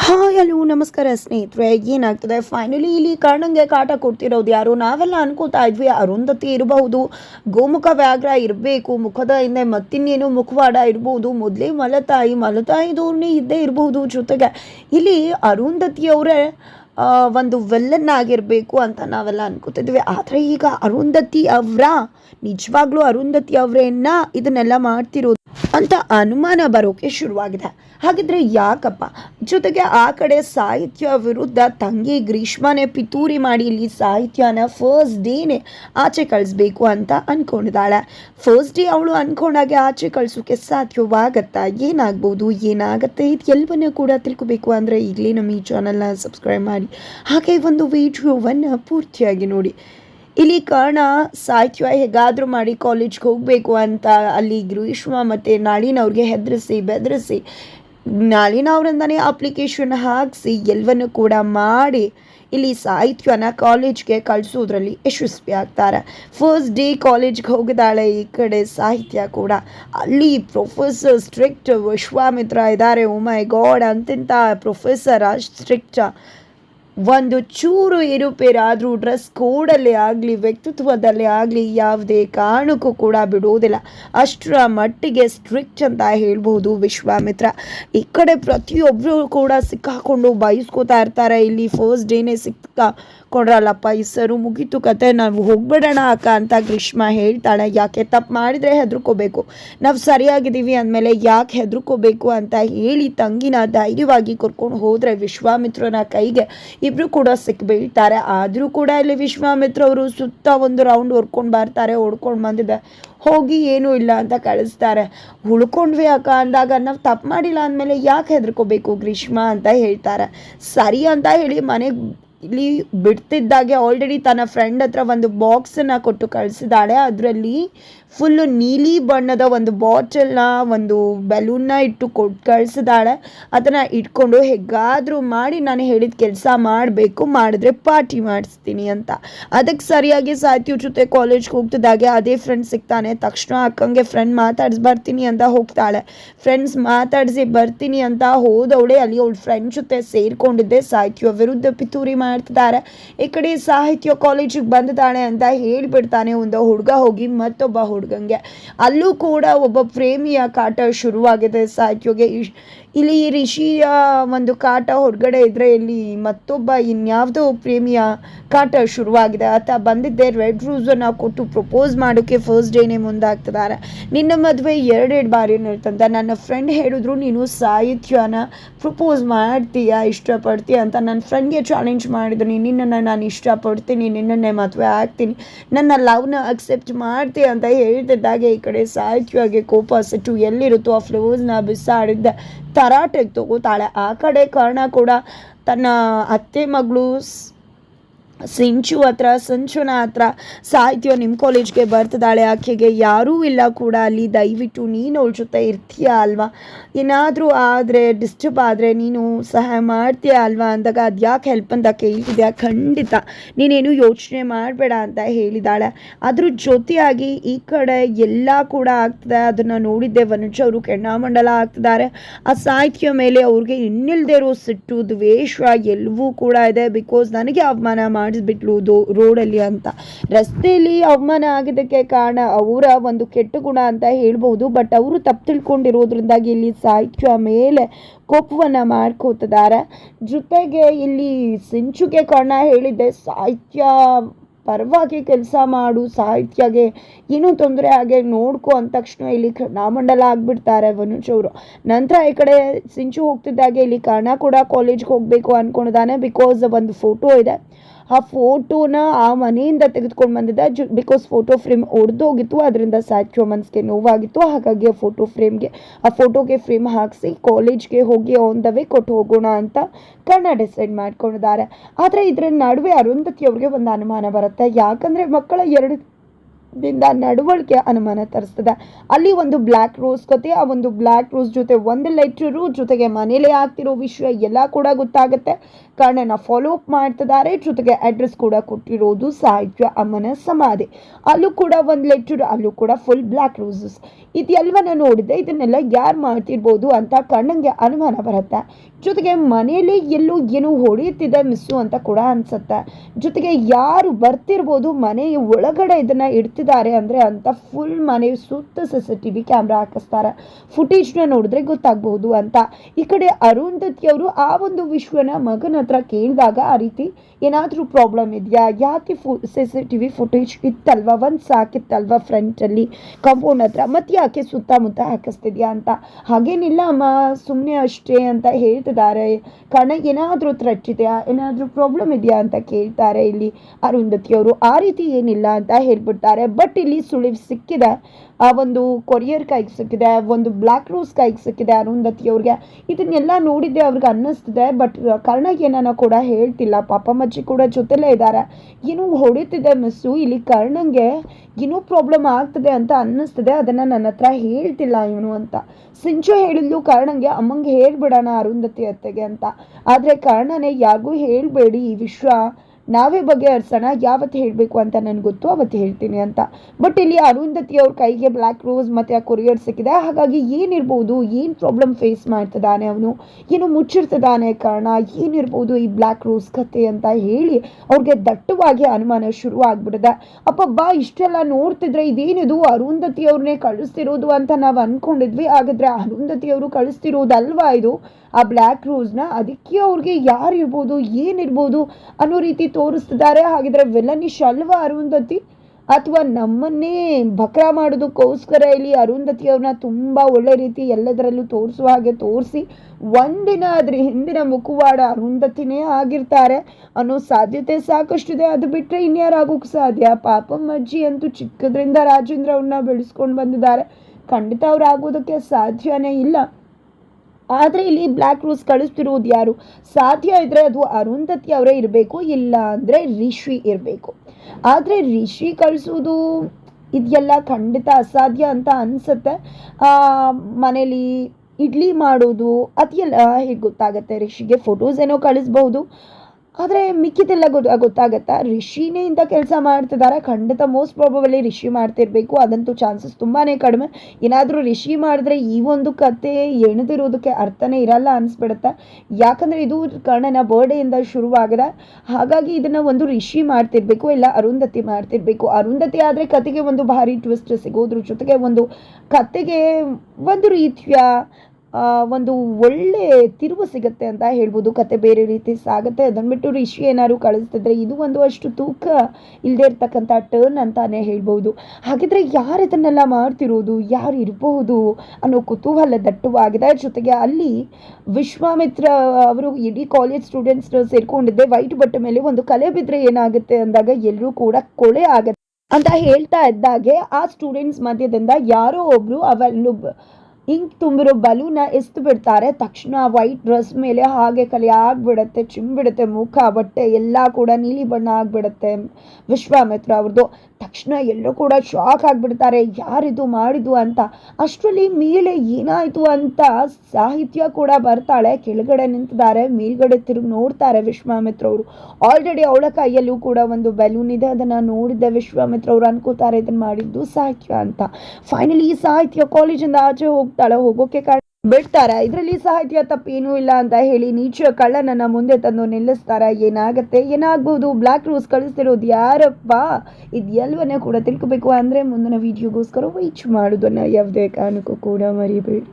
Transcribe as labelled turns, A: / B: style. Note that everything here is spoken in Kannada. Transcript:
A: ಹಾಯ್, ಹಲೋ, ನಮಸ್ಕಾರ ಸ್ನೇಹಿತರೆ. ಏನಾಗ್ತದೆ? ಫೈನಲಿ ಇಲ್ಲಿ ಕರ್ಣಂಗೆ ಕಾಟ ಕೊಡ್ತಿರೋದು ಯಾರು? ನಾವೆಲ್ಲ ಅನ್ಕೋತಾ ಇದ್ವಿ, ಅರುಂಧತಿ ಇರಬಹುದು, ಗೋಮುಖ ವ್ಯಾಘ್ರ ಇರಬೇಕು, ಮುಖದ ಹಿಂದೆ ಮತ್ತಿನ್ನೇನು ಮುಖವಾಡ ಇರ್ಬೋದು, ಮೊದಲೇ ಮಲತಾಯಿ ಮಲತಾಯಿ ಧೋರಣೆ ಇದ್ದೇ ಇರಬಹುದು ಜೊತೆಗೆ ಇಲ್ಲಿ ಅರುಂಧತಿಯವರೇ ಒಂದು ವೆಲ್ಲನ್ ಆಗಿರಬೇಕು ಅಂತ ನಾವೆಲ್ಲ ಅನ್ಕೋತಿದ್ವಿ. ಆದರೆ ಈಗ ಅರುಂಧತಿ ಅವರ, ನಿಜವಾಗ್ಲೂ ಅರುಂಧತಿ ಅವರೇನ ಇದನ್ನೆಲ್ಲ ಮಾಡ್ತಿರೋದು ಅಂತ ಅನುಮಾನ ಬರೋಕೆ ಶುರುವಾಗಿದೆ. ಹಾಗಿದ್ರೆ ಯಾಕಪ್ಪ? ಜೊತೆಗೆ ಆ ಕಡೆ ಸಾಹಿತ್ಯ ವಿರುದ್ಧ ತಂಗಿ ಗ್ರೀಷ್ಮನೇ ಪಿತೂರಿ ಮಾಡಿ ಇಲ್ಲಿ ಸಾಹಿತ್ಯನ ಫಸ್ಟ್ ಡೇನೆ ಆಚೆ ಕಳಿಸ್ಬೇಕು ಅಂತ ಅನ್ಕೊಂಡಿದ್ದಾಳೆ. ಫಸ್ಟ್ ಡೇ ಅವಳು ಅನ್ಕೊಂಡಾಗೆ ಆಚೆ ಕಳಿಸೋಕೆ ಸಾಧ್ಯವಾಗತ್ತಾ? ಏನಾಗ್ಬೋದು? ಏನಾಗತ್ತೆ? ಇದು ಎಲ್ಲವನ್ನ ಕೂಡ ತಿಳ್ಕೊಬೇಕು ಅಂದರೆ ಈಗಲೇ ನಮ್ಮ ಈ ಚಾನಲ್ನ ಸಬ್ಸ್ಕ್ರೈಬ್ ಮಾಡಿ. ಹಾಗೆ ಒಂದು ವೀಡಿಯೋವನ್ನು ಪೂರ್ತಿಯಾಗಿ ನೋಡಿ. ಇಲ್ಲಿ ಕರ್ಣ ಸಾಹಿತ್ಯ ಹೇಗಾದರೂ ಮಾಡಿ ಕಾಲೇಜ್ಗೆ ಹೋಗಬೇಕು ಅಂತ ಅಲ್ಲಿ ಗ್ರೀಷ್ಮ ಮತ್ತು ನಾಳಿನವ್ರಿಗೆ ಹೆದರಿಸಿ, ಬೆದರಿಸಿ ನಾಳಿನವ್ರಿಂದನೇ ಅಪ್ಲಿಕೇಶನ್ ಹಾಕಿಸಿ, ಎಲ್ಲವನ್ನು ಕೂಡ ಮಾಡಿ ಇಲ್ಲಿ ಸಾಹಿತ್ಯನ ಕಾಲೇಜ್ಗೆ ಕಳಿಸೋದ್ರಲ್ಲಿ ಯಶಸ್ವಿ ಆಗ್ತಾರೆ. ಫಸ್ಟ್ ಡೇ ಕಾಲೇಜ್ಗೆ ಹೋಗಿದ್ದಾಳೆ ಈ ಕಡೆ ಸಾಹಿತ್ಯ ಕೂಡ. ಅಲ್ಲಿ ಪ್ರೊಫೆಸರ್ ಸ್ಟ್ರಿಕ್ಟ್ ವಿಶ್ವಾಮಿತ್ರ ಇದ್ದಾರೆ. ಓ ಮೈ ಗಾಡ್ ಅಂತಿಂತ ಪ್ರೊಫೆಸರ್ ಸ್ಟ್ರಿಕ್ಟ್ ಒಂದು ಚೂರು ಏರುಪೇರಾದರೂ ಡ್ರೆಸ್ ಕೋಡಲ್ಲೇ ಆಗಲಿ, ವ್ಯಕ್ತಿತ್ವದಲ್ಲೇ ಆಗಲಿ ಯಾವುದೇ ಕಾರಣಕ್ಕೂ ಕೂಡ ಬಿಡುವುದಿಲ್ಲ. ಅಷ್ಟರ ಮಟ್ಟಿಗೆ ಸ್ಟ್ರಿಕ್ಟ್ ಅಂತ ಹೇಳ್ಬೋದು ವಿಶ್ವಾಮಿತ್ರ. ಈ ಕಡೆ ಪ್ರತಿಯೊಬ್ಬರು ಕೂಡ ಸಿಕ್ಕಾಕೊಂಡು ಬಯಸ್ಕೋತಾ ಇರ್ತಾರೆ. ಇಲ್ಲಿ ಫಸ್ಟ್ ಡೇನೇ ಸಿಕ್ಕಾಕೊಂಡ್ರಲ್ಲಪ್ಪ ಈ ಸರು ಮುಗೀತು ಕತೆ, ನಾವು ಹೋಗ್ಬಿಡೋಣ ಅಕ್ಕ ಅಂತ ಗ್ರೀಷ್ಮ ಹೇಳ್ತಾಳೆ. ಯಾಕೆ ತಪ್ಪು ಮಾಡಿದರೆ ಹೆದರ್ಕೋಬೇಕು? ನಾವು ಸರಿಯಾಗಿದ್ದೀವಿ ಅಂದಮೇಲೆ ಯಾಕೆ ಹೆದರ್ಕೋಬೇಕು ಅಂತ ಹೇಳಿ ತಂಗಿನ ಧೈರ್ಯವಾಗಿ ಕರ್ಕೊಂಡು ಹೋದರೆ ವಿಶ್ವಾಮಿತ್ರನ ಕೈಗೆ ಇಬ್ಬರು ಕೂಡ ಸಿಕ್ಬೀಳ್ತಾರೆ ಆದರೂ ಕೂಡ ಇಲ್ಲಿ ವಿಶ್ವಾಮಿತ್ರ ಅವರು ಸುತ್ತ ಒಂದು ರೌಂಡ್ ಹೊರ್ಕೊಂಡು ಬರ್ತಾರೆ, ಹೊಡ್ಕೊಂಡು ಬಂದಿದೆ. ಹೋಗಿ ಏನೂ ಇಲ್ಲ ಅಂತ ಕಳಿಸ್ತಾರೆ. ಉಳ್ಕೊಂಡ್ವಿ ಅಕ್ಕ ಅಂದಾಗ ನಾವು ತಪ್ಪು ಮಾಡಿಲ್ಲ ಅಂದಮೇಲೆ ಯಾಕೆ ಹೆದರ್ಕೋಬೇಕು ಗ್ರೀಷ್ಮ ಅಂತ ಹೇಳ್ತಾರೆ. ಸರಿ ಅಂತ ಹೇಳಿ ಮನೆಗೆ ಇಲ್ಲಿ ಬಿಡ್ತಿದ್ದಾಗೆ ಆಲ್ರೆಡಿ ತನ್ನ ಫ್ರೆಂಡ್ ಹತ್ರ ಒಂದು ಬಾಕ್ಸನ್ನು ಕೊಟ್ಟು ಕಳಿಸಿದಾಳೆ. ಅದರಲ್ಲಿ ಫುಲ್ಲು ನೀಲಿ ಬಣ್ಣದ ಒಂದು ಬಾಟಲ್ನ ಒಂದು ಬೆಲೂನ್ನ ಇಟ್ಟು ಕೊಟ್ಟು ಕಳಿಸಿದಾಳೆ. ಅದನ್ನು ಇಟ್ಕೊಂಡು ಹೇಗಾದರೂ ಮಾಡಿ ನಾನು ಹೇಳಿದ ಕೆಲಸ ಮಾಡಬೇಕು, ಮಾಡಿದ್ರೆ ಪಾರ್ಟಿ ಮಾಡಿಸ್ತೀನಿ ಅಂತ. ಅದಕ್ಕೆ ಸರಿಯಾಗಿ ಸಾಹಿತ್ಯ ಜೊತೆ ಕಾಲೇಜ್ಗೆ ಹೋಗ್ತಿದ್ದಾಗೆ, ಅದೇ ಫ್ರೆಂಡ್ ಸಿಗ್ತಾನೆ. ತಕ್ಷಣ ಅಕ್ಕಂಗೆ ಫ್ರೆಂಡ್ ಮಾತಾಡ್ಸಿ ಬರ್ತೀನಿ ಅಂತ ಹೋಗ್ತಾಳೆ. ಫ್ರೆಂಡ್ಸ್ ಮಾತಾಡಿಸಿ ಬರ್ತೀನಿ ಅಂತ ಹೋದವಳೆ ಅಲ್ಲಿ ಅವಳ ಫ್ರೆಂಡ್ ಜೊತೆ ಸೇರಿಕೊಂಡಿದ್ದೆ. ಸಾಹಿತ್ಯ ವಿರುದ್ಧ ಪಿತೂರಿ ಮಾಡ್ತಿದ್ದಾರೆ. ಈ ಕಡೆ ಸಾಹಿತ್ಯ ಕಾಲೇಜಿಗೆ ಬಂದಿದ್ದಾಳೆ ಅಂತ ಹೇಳಿಬಿಡ್ತಾನೆ ಒಂದು ಹುಡುಗ. ಹೋಗಿ ಮತ್ತೊಬ್ಬ ಹುಡುಗಂಗೆ. ಅಲ್ಲೂ ಕೂಡ ಒಬ್ಬ ಪ್ರೇಮಿಯ ಕಾಟ ಶುರುವಾಗಿದೆ ಸಾಹಿತ್ಯಗೆ ಇಶ್- ಈ ರಿಷಿಯ ಒಂದು ಕಾಟ ಹೊರಗಡೆ ಇದ್ರೆ ಇಲ್ಲಿ ಮತ್ತೊಬ್ಬ ಇನ್ಯಾವುದೋ ಪ್ರೇಮಿಯ ಕಾಟ ಶುರುವಾಗಿದೆ. ಆತ ಬಂದಿದ್ದೆ ರೆಡ್ ರೂಸನ್ನು ಕೊಟ್ಟು ಪ್ರಪೋಸ್ ಮಾಡೋಕ್ಕೆ ಫಸ್ಟ್ ಡೇನೇ ಮುಂದಾಗ್ತಿದ್ದಾರೆ. ನಿನ್ನ ಮದುವೆ ಎರಡೆರಡು ಬಾರಿ ಇರ್ತಂತ ನನ್ನ ಫ್ರೆಂಡ್ ಹೇಳಿದ್ರು, ನೀನು ಸಾಹಿತ್ಯನ ಪ್ರಪೋಸ್ ಮಾಡ್ತೀಯಾ, ಇಷ್ಟಪಡ್ತೀಯ? ಅಂತ ನನ್ನ ಫ್ರೆಂಡ್ಗೆ ಚಾಲೆಂಜ್ ಮಾಡಿದ್ರು. ನಿನ್ನನ್ನು ನಾನು ಇಷ್ಟಪಡ್ತೀನಿ, ನಿನ್ನನ್ನೇ ಮದುವೆ ಆಗ್ತೀನಿ. ನನ್ನ ಲವ್ನ ಅಕ್ಸೆಪ್ಟ್ ಮಾಡ್ತೀಯ? ಅಂತ ಹೇಳ್ತಿದ್ದಾಗೆ ಈ ಕಡೆ ಸಾಹಿತ್ಯವಾಗಿ ಕೋಪ ಸಿಟ್ಟು ಎಲ್ಲಿರುತ್ತೋ ಆ ಫ್ಲೋಸ್ನ ಬಿಸಾಡಿದ್ದ. ತರಾಟೆಗೆ ತಗೋತಾಳೆ. ಆ ಕಡೆ ಕರ್ಣ ಕೂಡ ತನ್ನ ಅತ್ತೆ ಮಗಳು ಸಿಂಚು ಹತ್ರ, ಸಂಚುನ ಹತ್ರ ಸಾಹಿತ್ಯ ನಿಮ್ಮ ಕಾಲೇಜ್ಗೆ ಬರ್ತಿದ್ದಾಳೆ. ಆಕೆಗೆ ಯಾರೂ ಇಲ್ಲ ಕೂಡ ಅಲ್ಲಿ. ದಯವಿಟ್ಟು ನೀನು ಅವಳ ಜೊತೆ ಇರ್ತೀಯ ಅಲ್ವಾ? ಏನಾದರೂ ಆದರೆ ಡಿಸ್ಟರ್ಬ್ ಆದರೆ ನೀನು ಸಹಾಯ ಮಾಡ್ತೀಯ ಅಲ್ವಾ? ಅಂದಾಗ ಅದು ಯಾಕೆ ಹೆಲ್ಪ್ ಅಂತ ಕೇಳ್ತಿದ್ಯಾ? ಖಂಡಿತ. ನೀನೇನು ಯೋಚನೆ ಮಾಡಬೇಡ ಅಂತ ಹೇಳಿದಾಳೆ ಅದ್ರ ಜೊತೆಯಾಗಿ ಈ ಕಡೆ ಎಲ್ಲ ಕೂಡ ಆಗ್ತದೆ. ಅದನ್ನು ನೋಡಿದ್ದೆ. ವನುಜ ಅವರು ಕೆಣ್ಣಾಮಂಡಲ ಆಗ್ತಿದ್ದಾರೆ ಆ ಸಾಹಿತ್ಯ ಮೇಲೆ ಅವ್ರಿಗೆ ಇನ್ನಿಲ್ದೇ ಇರೋ ಸಿಟ್ಟು, ದ್ವೇಷ ಎಲ್ಲವೂ ಕೂಡ ಇದೆ. ಬಿಕಾಸ್ ನನಗೆ ಅವಮಾನ ಮಾಡಿಸ್ಬಿಟ್ಲು ದೋ, ರೋಡಲ್ಲಿ ಅಂತ. ರಸ್ತೆಯಲ್ಲಿ ಅವಮಾನ ಆಗಿದ್ದಕ್ಕೆ ಕಾರಣ ಅವರ ಒಂದು ಕೆಟ್ಟ ಗುಣ ಅಂತ ಹೇಳ್ಬೋದು ಬಟ್ ಅವರು ತಪ್ಪು ತಿಳ್ಕೊಂಡಿರೋದ್ರಿಂದಾಗಿ ಇಲ್ಲಿ ಸಾಹಿತ್ಯ ಮೇಲೆ ಕೋಪವನ್ನು ಮಾಡ್ಕೋತಿದ್ದಾರೆ. ಜೊತೆಗೆ ಇಲ್ಲಿ ಸಿಂಚುಗೆ ಕಾರಣ ಹೇಳಿದ್ದೆ, ಸಾಹಿತ್ಯ ಪರವಾಗಿ ಕೆಲಸ ಮಾಡು, ಸಾಹಿತ್ಯಗೆ ಏನೂ ತೊಂದರೆ ಹಾಗೆ ನೋಡ್ಕೊ ಅಂದ ತಕ್ಷಣ ಇಲ್ಲಿ ನಾಮಂಡಲ ಆಗಿಬಿಡ್ತಾರೆ ವನುಜ್ ಅವರು. ನಂತರ ಈ ಕಡೆ ಸಿಂಚು ಹೋಗ್ತಿದ್ದಾಗೆ ಇಲ್ಲಿ ಕರ್ಣ ಕೂಡ ಕಾಲೇಜ್ಗೆ ಹೋಗಬೇಕು ಅಂದ್ಕೊಂಡಿದ್ದಾನೆ ಬಿಕಾಸ್ ಒಂದು ಫೋಟೋ ಇದೆ. ಆ ಫೋಟೋನ ಆ ಮನೆಯಿಂದ ತೆಗೆದುಕೊಂಡು ಬಂದಿದ್ದ ಜು ಬಿಕಾಸ್ ಫೋಟೋ ಫ್ರೇಮ್ ಒಡೆದೋಗಿತ್ತು, ಅದರಿಂದ ಸ್ಯಾಚು ಮನ್ಸ್ಗೆ ನೋವಾಗಿತ್ತು. ಹಾಗಾಗಿ ಆ ಫೋಟೋ ಫ್ರೇಮ್ಗೆ ಆ ಫೋಟೋಗೆ ಫ್ರೇಮ್ ಹಾಕಿಸಿ ಕಾಲೇಜ್ಗೆ ಹೋಗಿ ಆನ್ ದ ವೇ ಕೊಟ್ಟು ಹೋಗೋಣ ಅಂತ ಕರ್ಣ ಡಿಸೈಡ್ ಮಾಡ್ಕೊಂಡಿದ್ದಾರೆ. ಆದರೆ ಇದರ ನಡುವೆ ಅರುಂಧತಿ ಅವ್ರಿಗೆ ಒಂದು ಅನುಮಾನ ಬರುತ್ತೆ. ಯಾಕಂದರೆ ಮಕ್ಕಳ ಎರಡು ದಿಂದ ನಡವಳಿಕೆ ಅನುಮಾನ ತರಿಸ್ತದೆ. ಅಲ್ಲಿ ಒಂದು ಬ್ಲ್ಯಾಕ್ ರೋಸ್ ಕತೆ, ಆ ಒಂದು ಬ್ಲ್ಯಾಕ್ ರೋಸ್ ಜೊತೆ ಒಂದು ಲೆಟ್ರ್ ಜೊತೆಗೆ ಮನೇಲೆ ಆಗ್ತಿರೋ ವಿಷಯ ಎಲ್ಲ ಕೂಡ ಗೊತ್ತಾಗುತ್ತೆ. ಕರ್ಣನ ಫಾಲೋ ಅಪ್ ಮಾಡ್ತಿದ್ದಾರೆ, ಜೊತೆಗೆ ಅಡ್ರೆಸ್ ಕೂಡ ಕೊಟ್ಟಿರೋದು ಸಾಹಿತ್ಯ ಅಮ್ಮನ ಸಮಾಧಿ. ಅಲ್ಲೂ ಕೂಡ ಒಂದು ಲೆಟರ್ ಅಲ್ಲೂ ಕೂಡ ಫುಲ್ ಬ್ಲ್ಯಾಕ್ ರೋಸಸ್ ಇದೆಲ್ಲವನ್ನ ನೋಡಿದೆ ಇದನ್ನೆಲ್ಲ ಯಾರು ಮಾಡ್ತಿರ್ಬೋದು ಅಂತ ಕಣ್ಣಂಗೆ ಅನುಮಾನ ಬರುತ್ತೆ. ಜೊತೆಗೆ ಮನೆಯಲ್ಲಿ ಎಲ್ಲೂ ಏನೋ ಹೊಡೆಯುತ್ತಿದೆ ಮಿಸ್ಸು ಅಂತ ಕೂಡ ಅನ್ಸುತ್ತೆ. ಜೊತೆಗೆ ಯಾರು ಬರ್ತಿರ್ಬೋದು ಮನೆಯ ಒಳಗಡೆ ಇದನ್ನ ಇಡ್ತಿದ್ದಾರೆ ಅಂದ್ರೆ ಅಂತ ಫುಲ್ ಮನೆ ಸುತ್ತ C C T V camera ಹಾಕಿಸ್ತಾರೆ ಫುಟೇಜ್ನ ನೋಡಿದ್ರೆ ಗೊತ್ತಾಗ್ಬಹುದು ಅಂತ. ಈ ಕಡೆ ಅರುಂಧತಿ ಅವರು ಆ ಒಂದು ವಿಶ್ವನ ಮಗನ ಹತ್ರ ಕೇಳಿದಾಗ ಆ ರೀತಿ ಏನಾದರೂ ಪ್ರಾಬ್ಲಮ್ ಇದೆಯಾ? ಯಾಕೆ ಫು C C T V footage ಇತ್ತಲ್ವಾ ಒಂದು ಸಾಕಿತ್ತಲ್ವಾ ಫ್ರಂಟಲ್ಲಿ ಕಾಂಪೌಂಡ್ ಹತ್ರ. ಮತ್ತೆ ಯಾಕೆ ಸುತ್ತಮುತ್ತ ಹಾಕಿಸ್ತಿದ್ಯಾ ಅಂತ. ಹಾಗೇನಿಲ್ಲ ಅಮ್ಮ ಸುಮ್ಮನೆ ಅಷ್ಟೇ ಅಂತ ಹೇಳ್ತಿದ್ದಾರೆ. ಕಣ, ಏನಾದರೂ ಥ್ರೆಟ್ ಇದೆಯಾ? ಏನಾದರೂ ಪ್ರಾಬ್ಲಮ್ ಇದೆಯಾ ಅಂತ ಕೇಳ್ತಾರೆ ಇಲ್ಲಿ ಅರುಂಧತಿ ಅವರು. ಆ ರೀತಿ ಏನಿಲ್ಲ ಅಂತ ಹೇಳ್ಬಿಡ್ತಾರೆ. ಬಟ್ ಇಲ್ಲಿ ಸುಳಿವು ಸಿಕ್ಕಿದೆ. ಆ ಒಂದು ಕೊರಿಯರ್ ಕೈಗೆ ಸಿಕ್ಕಿದೆ, ಒಂದು ಬ್ಲ್ಯಾಕ್ ರೋಸ್ ಕೈಗೆ ಸಿಕ್ಕಿದೆ ಅರುಂಧತಿ ಅವ್ರಿಗೆ. ಇದನ್ನೆಲ್ಲ ನೋಡಿದ್ದೆ ಅವ್ರಿಗೆ ಅನ್ನಿಸ್ತಿದೆ, ಬಟ್ ಕರ್ಣ ಏನನ್ನ ಕೂಡ ಹೇಳ್ತಿಲ್ಲ. ಪಾಪ ಮಜ್ಜಿ ಕೂಡ ಜೊತೆಲೇ ಇದ್ದಾರೆ. ಏನೋ ಹೊಡಿತಿದೆ ಮಿಸ್ಸು, ಇಲ್ಲಿ ಕರ್ಣಂಗೆ ಏನೋ ಪ್ರಾಬ್ಲಮ್ ಆಗ್ತದೆ ಅಂತ ಅನ್ನಿಸ್ತಿದೆ. ಅದನ್ನು ನನ್ನ ಹತ್ರ ಹೇಳ್ತಿಲ್ಲ ಇವನು ಅಂತ. ಸಿಂಚು ಹೇಳಿದ್ಲು ಕಾರಣಂಗೆ, ಅಮ್ಮಂಗೆ ಹೇಳ್ಬಿಡೋಣ ಅರುಂಧತಿ ಅತ್ತೆಗೆ ಅಂತ. ಆದರೆ ಕಾರಣನೇ ಯಾರಿಗೂ ಹೇಳಬೇಡಿ ಈ ವಿಶ್ವ ನಾವೇ ಬಗೆಹರಿಸೋಣ, ಯಾವತ್ತು ಹೇಳಬೇಕು ಅಂತ ನನಗೆ ಗೊತ್ತು, ಅವತ್ತು ಹೇಳ್ತೀನಿ ಅಂತ. ಬಟ್ ಇಲ್ಲಿ ಅರುಂಧತಿ ಅವ್ರ ಕೈಗೆ ಬ್ಲ್ಯಾಕ್ ರೋಸ್ ಮತ್ತು ಆ ಕೊರಿಯರ್ ಸಿಕ್ಕಿದೆ. ಹಾಗಾಗಿ ಏನಿರ್ಬೋದು, ಏನು ಪ್ರಾಬ್ಲಮ್ ಫೇಸ್ ಮಾಡ್ತಿದ್ದಾನೆ ಅವನು? ಏನು ಮುಚ್ಚಿರ್ತಿದ್ದಾನೆ ಕಾರಣ? ಏನಿರ್ಬೋದು ಈ ಬ್ಲ್ಯಾಕ್ ರೋಸ್ ಕತೆ ಅಂತ ಹೇಳಿ ಅವ್ರಿಗೆ ದಟ್ಟವಾಗಿ ಅನುಮಾನ ಶುರು ಆಗ್ಬಿಡದೆ ಅಪ್ಪ ಬಾ, ಇಷ್ಟೆಲ್ಲ ನೋಡ್ತಿದ್ರೆ ಇದೇನಿದು? ಅರುಂಧತಿ ಅವ್ರನ್ನೇ ಕಳಿಸ್ತಿರೋದು ಅಂತ ನಾವು ಅನ್ಕೊಂಡಿದ್ವಿ. ಹಾಗಾದ್ರೆ ಅರುಂಧತಿ ಅವರು ಕಳಿಸ್ತಿರೋದಲ್ವಾ ಇದು? ಆ ಬ್ಲ್ಯಾಕ್ ರೋಸ್ನ ಅದಕ್ಕೆ ಅವ್ರಿಗೆ ಯಾರಿರ್ಬೋದು, ಏನಿರ್ಬೋದು ಅನ್ನೋ ರೀತಿ ತೋರಿಸ್ತಿದ್ದಾರೆ. ಹಾಗಿದ್ರೆ ವೆಲ್ಲನಿ ಶಲ್ವ ಅರುಂಧತಿ ಅಥವಾ ನಮ್ಮನ್ನೇ ಬಕ್ರ ಮಾಡೋದಕ್ಕೋಸ್ಕರ ಇಲ್ಲಿ ಅರುಂಧತಿ ಅವ್ರನ್ನ ತುಂಬ ಒಳ್ಳೆ ರೀತಿ ಎಲ್ಲದರಲ್ಲೂ ತೋರಿಸುವ ಹಾಗೆ ತೋರಿಸಿ ಒಂದಿನ ಅದ್ರ ಹಿಂದಿನ ಮುಖವಾಡ ಅರುಂಧತಿನೇ ಆಗಿರ್ತಾರೆ. ಅನ್ನೋ ಸಾಧ್ಯತೆ ಸಾಕಷ್ಟಿದೆ. ಅದು ಬಿಟ್ಟರೆ ಇನ್ಯಾರಾಗೋಕ್ಕೆ ಸಾಧ್ಯ. ಪಾಪಮ್ಮ ಅಜ್ಜಿ ಅಂತೂ ಚಿಕ್ಕದ್ರಿಂದ ರಾಜೇಂದ್ರ ಅವ್ರನ್ನ ಬೆಳೆಸ್ಕೊಂಡು ಬಂದಿದ್ದಾರೆ. ಖಂಡಿತ ಅವ್ರು ಆಗೋದಕ್ಕೆ ಸಾಧ್ಯನೇ ಇಲ್ಲ. ಆದರೆ ಇಲ್ಲಿ ಬ್ಲ್ಯಾಕ್ ರೋಸ್ ಕಳಿಸ್ತಿರೋದು ಯಾರು? ಸಾಧ್ಯ ಇದ್ದರೆ ಅದು ಅರುಂಧತಿ ಅವರೇ ಇರಬೇಕು, ಇಲ್ಲ ಅಂದರೆ ರಿಷಿ ಇರಬೇಕು. ಆದರೆ ರಿಷಿ ಕಳಿಸೋದು ಇದೆಲ್ಲ ಖಂಡಿತ ಅಸಾಧ್ಯ ಅಂತ ಅನಿಸುತ್ತೆ. ಮನೇಲಿ ಇಡ್ಲಿ ಮಾಡೋದು ಅದೆಲ್ಲ ಹೇಗೆ ಗೊತ್ತಾಗುತ್ತೆ? ರಿಷಿಗೆ ಫೋಟೋಸ್ ಏನೋ ಕಳಿಸ್ಬಹುದು. ಆದರೆ ಮಿಕ್ಕಿದೆಲ್ಲ ಗೊತ್ತ ಗೊತ್ತಾಗತ್ತಾ? ರಿಷಿನೇ ಇಂಥ ಕೆಲಸ ಮಾಡ್ತಿದ್ದಾರೆ ಖಂಡಿತ ಮೋಸ್ಟ್ ಪ್ರಾಬಬಲಿ ರಿಷಿ ಮಾಡ್ತಿರಬೇಕು. ಅದಂತೂ ಚಾನ್ಸಸ್ ತುಂಬಾ ಕಡಿಮೆ. ಏನಾದರೂ ರಿಷಿ ಮಾಡಿದ್ರೆ ಈ ಒಂದು ಕತೆ ಎಣದಿರೋದಕ್ಕೆ ಅರ್ಥನೇ ಇರಲ್ಲ ಅನಿಸ್ಬಿಡುತ್ತೆ. ಯಾಕಂದರೆ ಇದು ಕರ್ಣನ ಬರ್ಡೇಯಿಂದ ಶುರುವಾಗಿದೆ. ಹಾಗಾಗಿ ಇದನ್ನು ಒಂದು ರಿಷಿ ಮಾಡ್ತಿರಬೇಕು, ಇಲ್ಲ ಅರುಂಧತಿ ಮಾಡ್ತಿರಬೇಕು. ಅರುಂಧತಿ ಆದರೆ ಕತೆಗೆ ಒಂದು ಭಾರಿ ಟ್ವಿಸ್ಟ್ ಸಿಗೋದ್ರ ಜೊತೆಗೆ ಒಂದು ಕತೆಗೆ ಒಂದು ರೀತಿಯ ಒಂದು ಒಳ್ಳೆ ತಿರುವು ಸಿಗುತ್ತೆ ಅಂತ ಹೇಳ್ಬೋದು. ಕತೆ ಬೇರೆ ರೀತಿ ಸಾಗುತ್ತೆ. ಅದನ್ನು ಬಿಟ್ಟು ರಿಷಿ ಏನಾದ್ರು ಕಳಿಸ್ತಿದ್ರೆ ಇದು ಒಂದು ಅಷ್ಟು ತೂಕ ಇಲ್ಲದೆ ಇರ್ತಕ್ಕಂಥ ಟರ್ನ್ ಅಂತಾನೆ ಹೇಳ್ಬೋದು. ಹಾಗಿದ್ರೆ ಯಾರು ಇದನ್ನೆಲ್ಲ ಮಾಡ್ತಿರೋದು? ಯಾರು ಇರಬಹುದು ಅನ್ನೋ ಕುತೂಹಲ ದಟ್ಟವಾಗಿದೆ. ಜೊತೆಗೆ ಅಲ್ಲಿ ವಿಶ್ವಾಮಿತ್ರ ಅವರು ಇಡೀ ಕಾಲೇಜ್ ಸ್ಟೂಡೆಂಟ್ಸ್ ಸೇರ್ಕೊಂಡಿದ್ದೆ. ವೈಟ್ ಬಟ್ಟೆ ಮೇಲೆ ಒಂದು ಕಲೆ ಬಿದ್ದರೆ ಏನಾಗುತ್ತೆ ಅಂದಾಗ ಎಲ್ಲರೂ ಕೂಡ ಕೊಳೆ ಆಗುತ್ತೆ ಅಂತ ಹೇಳ್ತಾ ಇದ್ದಾಗೆ. ಆ ಸ್ಟೂಡೆಂಟ್ಸ್ ಮಧ್ಯದಿಂದ ಯಾರೋ ಒಬ್ರು ಅವನು ಇಂಕ್ ತುಂಬಿರೋ ಬಲೂನ ಎಸ್ದು ಬಿಡ್ತಾರೆ. ತಕ್ಷಣ ವೈಟ್ ಡ್ರೆಸ್ ಮೇಲೆ ಹಾಗೆ ಕಲೆ ಆಗ್ಬಿಡುತ್ತೆ ಚಿಂಬಿಡುತ್ತೆ ಮುಖ, ಬಟ್ಟೆ ಎಲ್ಲ ಕೂಡ ನೀಲಿ ಬಣ್ಣ ಆಗ್ಬಿಡುತ್ತೆ. ವಿಶ್ವಾಮಿತ್ರ ಅವ್ರದ್ದು ತಕ್ಷಣ ಎಲ್ಲರೂ ಕೂಡ ಶಾಕ್ ಆಗಿಬಿಡ್ತಾರೆ. ಯಾರಿದು ಮಾಡಿದ್ದು ಅಂತ. ಅಷ್ಟರಲ್ಲಿ ಮೇಲೆ ಏನಾಯಿತು ಅಂತ ಸಾಹಿತ್ಯ ಕೂಡ ಬರ್ತಾಳೆ. ಕೆಳಗಡೆ ನಿಂತಿದ್ದಾರೆ. ಮೇಲ್ಗಡೆ ತಿರುಗಿ ನೋಡ್ತಾರೆ ವಿಶ್ವಾಮಿತ್ರ ಅವರು. ಆಲ್ರೆಡಿ ಅವಳ ಕೈಯಲ್ಲೂ ಕೂಡ ಒಂದು ಬೆಲೂನ್ ಇದೆ. ಅದನ್ನು ನೋಡಿದ್ದೆ ವಿಶ್ವಾಮಿತ್ರ ಅವರು ಅನ್ಕೋತಾರೆ ಇದನ್ನು ಮಾಡಿದ್ದು ಸಾಹಿತ್ಯ ಅಂತ. ಫೈನಲಿ ಈ ಸಾಹಿತ್ಯ ಕಾಲೇಜಿಂದ ಆಚೆ ಹೋಗ್ತಾಳೆ. ಹೋಗೋಕೆ ಕಾರಣ ಬಿಡ್ತಾರೆ. ಇದರಲ್ಲಿ ಸಾಹಿತ್ಯ ತಪ್ಪೇನೂ ಇಲ್ಲ ಅಂತ ಹೇಳಿ ನೀಚ ಕಳ್ಳನನ್ನ ಮುಂದೆ ತಂದು ನಿಲ್ಲಿಸ್ತಾರ. ಏನಾಗತ್ತೆ? ಏನಾಗ್ಬೋದು? ಬ್ಲಾಕ್ ರೋಸ್ ಕಳಿಸ್ತಿರೋದು ಯಾರಪ್ಪ? ಇದು ಎಲ್ಲವನ್ನ ಕೂಡ ತಿಳ್ಕೊಬೇಕು. ಅಂದ್ರೆ ಮುಂದಿನ ವಿಡಿಯೋಗೋಸ್ಕರ ವೈಚ್ ಮಾಡೋದನ್ನ ಯಾವುದೇ ಕಾರಣಕ್ಕೂ ಕೂಡ ಮರಿಬೇಡಿ.